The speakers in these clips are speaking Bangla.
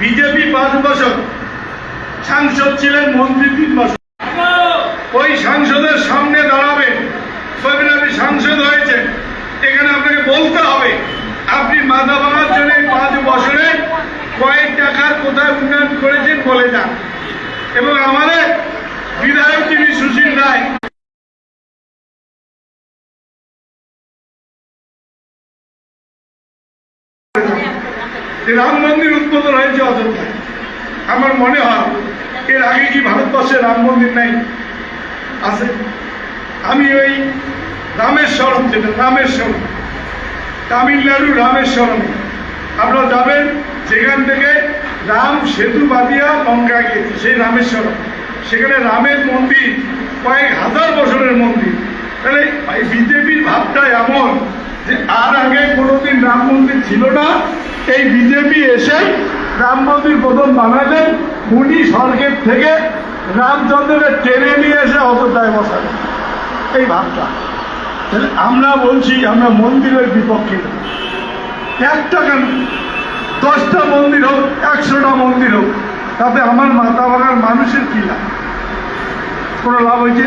বিজেপি পাঁচ বছর সাংসদ ছিলেন মন্ত্রী তিন বছর ওই সাংসদের সামনে দাঁড়াবে বলবেন আপনি সাংসদ হয়েছে এখানে আপনাকে বলতে হবে, আপনি মাথা ভাঙার জন্য পাঁচ বছরে কয়েক টাকার কোথায় উন্নয়ন করেছেন বলে যান। এবং আমাদের বিধায়ক তিনি সুশীল রায়। যে রাম মন্দির উদ্বোধন হয়েছে অযোধ্যায় আমার মনে হয়, এর আগে কি ভারতবর্ষে রাম মন্দির নেই? আছে। আমি ওই রামেশ্বরম যেটা, রামেশ্বরম, তামিলনাড়ু রামেশ্বরম। আপনারা যাবেন সেখান থেকে রাম সেতু বাদিয়া লঙ্কা গিয়েছে, সেই রামেশ্বরম। সেখানে রামের মন্দির, কয়েক হাজার বছরের মন্দির। তাহলে বিজেপির ভাবটা এমন যে আর আগে কোনোদিন রাম মন্দির ছিল না এই বিজেপি এসে রাম মন্দির প্রথম বানালেন উনি স্বর্গের থেকে রামচন্দ্রকে টেনে নিয়ে এসে অযোধ্যায় বসালেন। এই ভাবটা। তাহলে আমরা বলছি, আমরা মন্দিরের বিপক্ষে একটা কেন? দশটা মন্দির হোক, একশোটা মন্দির হোক তাতে আমার মাথা ভাঙার মানুষের কি লাভ? কোনো লাভ হয়েছে?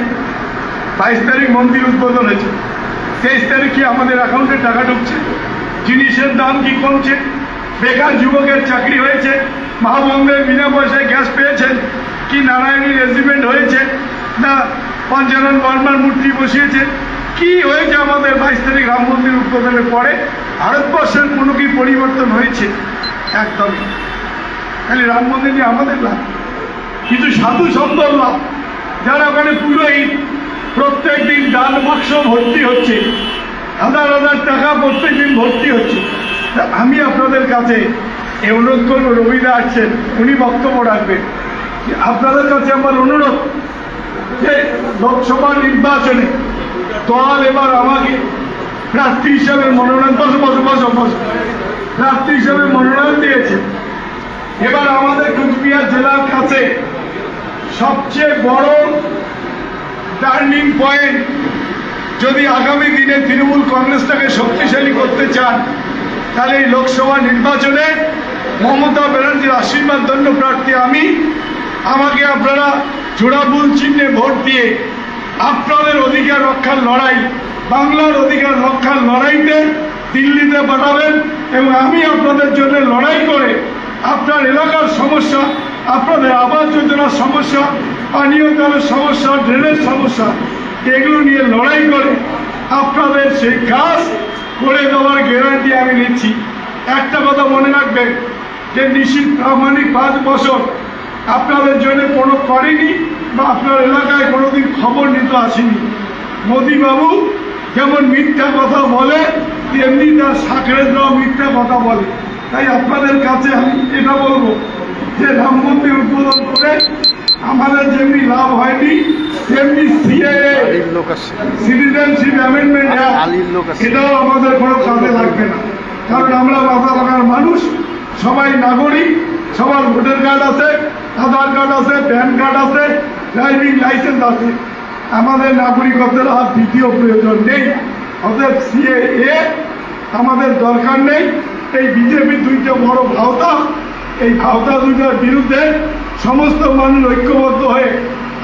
বাইশ তারিখ মন্দির উদ্বোধন হয়েছে। তেইশ তারিখ কি আমাদের অ্যাকাউন্টে টাকা ঢুকছে? জিনিসের দাম কি কমছে? বেকার যুবকের চাকরি হয়েছে মহাবঙ্গের বিনা পয়সায় গ্যাস পেয়েছেন, কি নারায়ণী রেজিমেন্ট হয়েছে, না পঞ্চানন বর্মার মূর্তি বসিয়েছে, কি হয়েছে আমাদের বাইশ তারিখ রাম মন্দির উদ্বোধনের পরে? ভারতবর্ষের কোনো কি পরিবর্তন হয়েছে? একদমই। খালি রাম মন্দির আমাদের লাভ কিছু সাধু সন্তর লাভ যারা ওখানে পুরোই প্রত্যেক দিন ডাল বাক্স ভর্তি হচ্ছে, হাজার হাজার টাকা প্রত্যেক দিন ভর্তি হচ্ছে। আমি আপনাদের কাছে এ অনুরোধ করব রবিদা আসছেন, উনি বক্তব্য রাখবেন। আপনাদের কাছে আমার অনুরোধ যে লোকসভা নির্বাচনে দল এবার আমাকে প্রার্থী হিসাবে মনোনয়ন, বসো বসো বসো বসো, প্রার্থী হিসাবে মনোনয়ন দিয়েছে। এবার আমাদের কুচবিহার জেলার কাছে সবচেয়ে বড় টার্নিং পয়েন্ট যদি আগামী দিনে তৃণমূল কংগ্রেসটাকে শক্তিশালী করতে চান তাহলে এই লোকসভা নির্বাচনে মমতা ব্যানার্জির আশীর্বাদ দণ্ড প্রার্থী আমি। আমাকে আপনারা জোড়াবুল চিহ্নে ভোট দিয়ে আপনাদের অধিকার রক্ষার লড়াই, বাংলার অধিকার রক্ষার লড়াইতে দিল্লিতে পাঠাবেন এবং আমি আপনাদের জন্য লড়াই করে আপনার এলাকার সমস্যা, আপনাদের আবাস যোজনার সমস্যা, পানীয় জলের সমস্যা, ড্রেনের সমস্যা, এগুলো নিয়ে লড়াই করে আপনাদের সেই কাজ করে দেওয়ার গ্যারান্টি আমি নিচ্ছি। একটা কথা মনে রাখবেন যে নিশীত প্রামাণিক পাঁচ বছর আপনাদের জন্য কোনো করেনি বা আপনার এলাকায় কোনোদিন খবর নিতে আসেনি। মোদিবাবু যেমন মিথ্যা কথা বলে তেমনি তার সাকরেজরাও মিথ্যা কথা বলে। তাই আপনাদের কাছে আমি এটা বলব যে রাম মন্দির উদ্বোধন করে আমাদের যেমনি লাভ হয়নি তেমনি আসছে। Citizenship amendment. এটাও আমাদের কোনো কাজে লাগবে না। কারণ আমরা মাথা লাগার মানুষ, সবাই নাগরিক, সবার ভোটার কার্ড আছে, আধার কার্ড আছে, প্যান কার্ড আছে, ড্রাইভিং লাইসেন্স আছে। আমাদের নাগরিকত্বের আর দ্বিতীয় প্রয়োজন নেই। অতএব সিএএ আমাদের দরকার নেই। এই বিজেপি দুইটা বড় ভাওতা, এই ভাওতা দুইটার বিরুদ্ধে সমস্ত মানুষ ঐক্যবদ্ধ হয়ে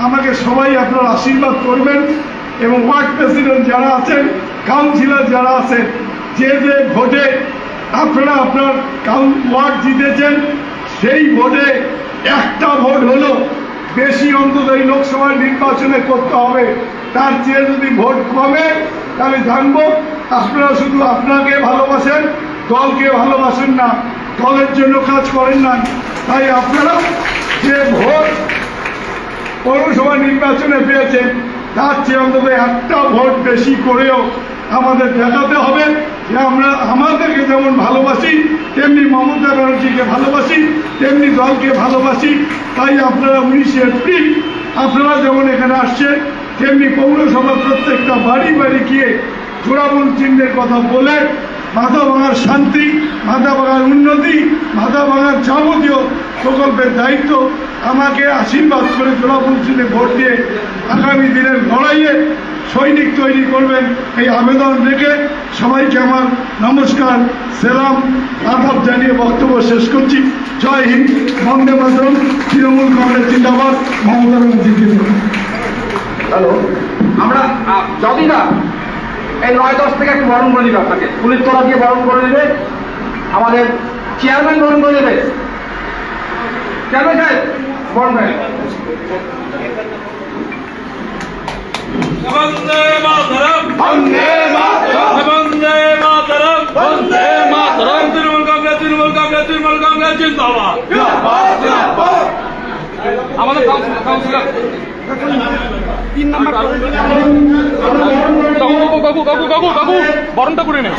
আমাকে সবাই আপনার আশীর্বাদ করবেন এবং ওয়ার্ড প্রেসিডেন্ট যারা আছেন কাউন্সিলর যারা আছেন, যে যে ভোটে আপনারা আপনার ওয়ার্ড জিতেছেন, সেই ভোটে একটা ভোট হলো বেশি অন্তত এই লোকসভা নির্বাচনে করতে হবে। তার চেয়ে যদি ভোট কমে, তাহলে জানব আপনারা শুধু আপনাকে ভালোবাসেন, দলকে ভালোবাসেন না, দলের জন্য কাজ করেন না। তাই আপনারা যে ভোট পৌরসভা নির্বাচনে পেয়েছেন তার চেয়ে অন্তত একটা ভোট বেশি করেও আমাদের দেখাতে হবে যে আমরা আমাদেরকে যেমন ভালোবাসি, তেমনি মমতা ব্যানার্জিকে ভালোবাসি, তেমনি দলকে ভালোবাসি। তাই আপনারা উনিশে এপ্রিল আপনারা যেমন এখানে আসছেন, তেমনি পৌরসভার প্রত্যেকটা বাড়ি বাড়ি গিয়ে চূড়ামূল চিহ্নের কথা বলে মাথা ভাঙার শান্তি মাথা ভাঙার উন্নতি মাথা ভাঙার যাবতীয় প্রকল্পের দায়িত্ব আমাকে আশীর্বাদ করে তোলাপুর সিটে ভোট দিয়ে আগামী দিনের লড়াইয়ে সৈনিক তৈরি করবেন এই আবেদন রেখে সবাইকে আমার নমস্কার, সেলাম, আদাব জানিয়ে বক্তব্য শেষ করছি। জয় হিন্দ, বন্দে মাতরম, তৃণমূল কংগ্রেস জিন্দাবাদ, মমতা ব্যানার্জি হ্যালো, আমরা যদি না এই নয় দশ থেকে একটু বরণ করে দিবে আপনাকে। পুলিশ তলা দিয়ে বরণ করে নেবে, আমাদের চেয়ারম্যান বরণ করে দেবে চেয়ারম্যান সাহেব, বরণ করে নেবে। বন্দে মাতরম বন্দে মাতরম। বন্দে মাতরম বন্দে মাতরম তৃণমূল কংগ্রেস তৃণমূল কংগ্রেস তৃণমূল কংগ্রেস জিন্দাবাদ আমাদের কাউন্সিলর তিন নম্বর কাকু বাবু কাকু কাকু বরণটা করে নে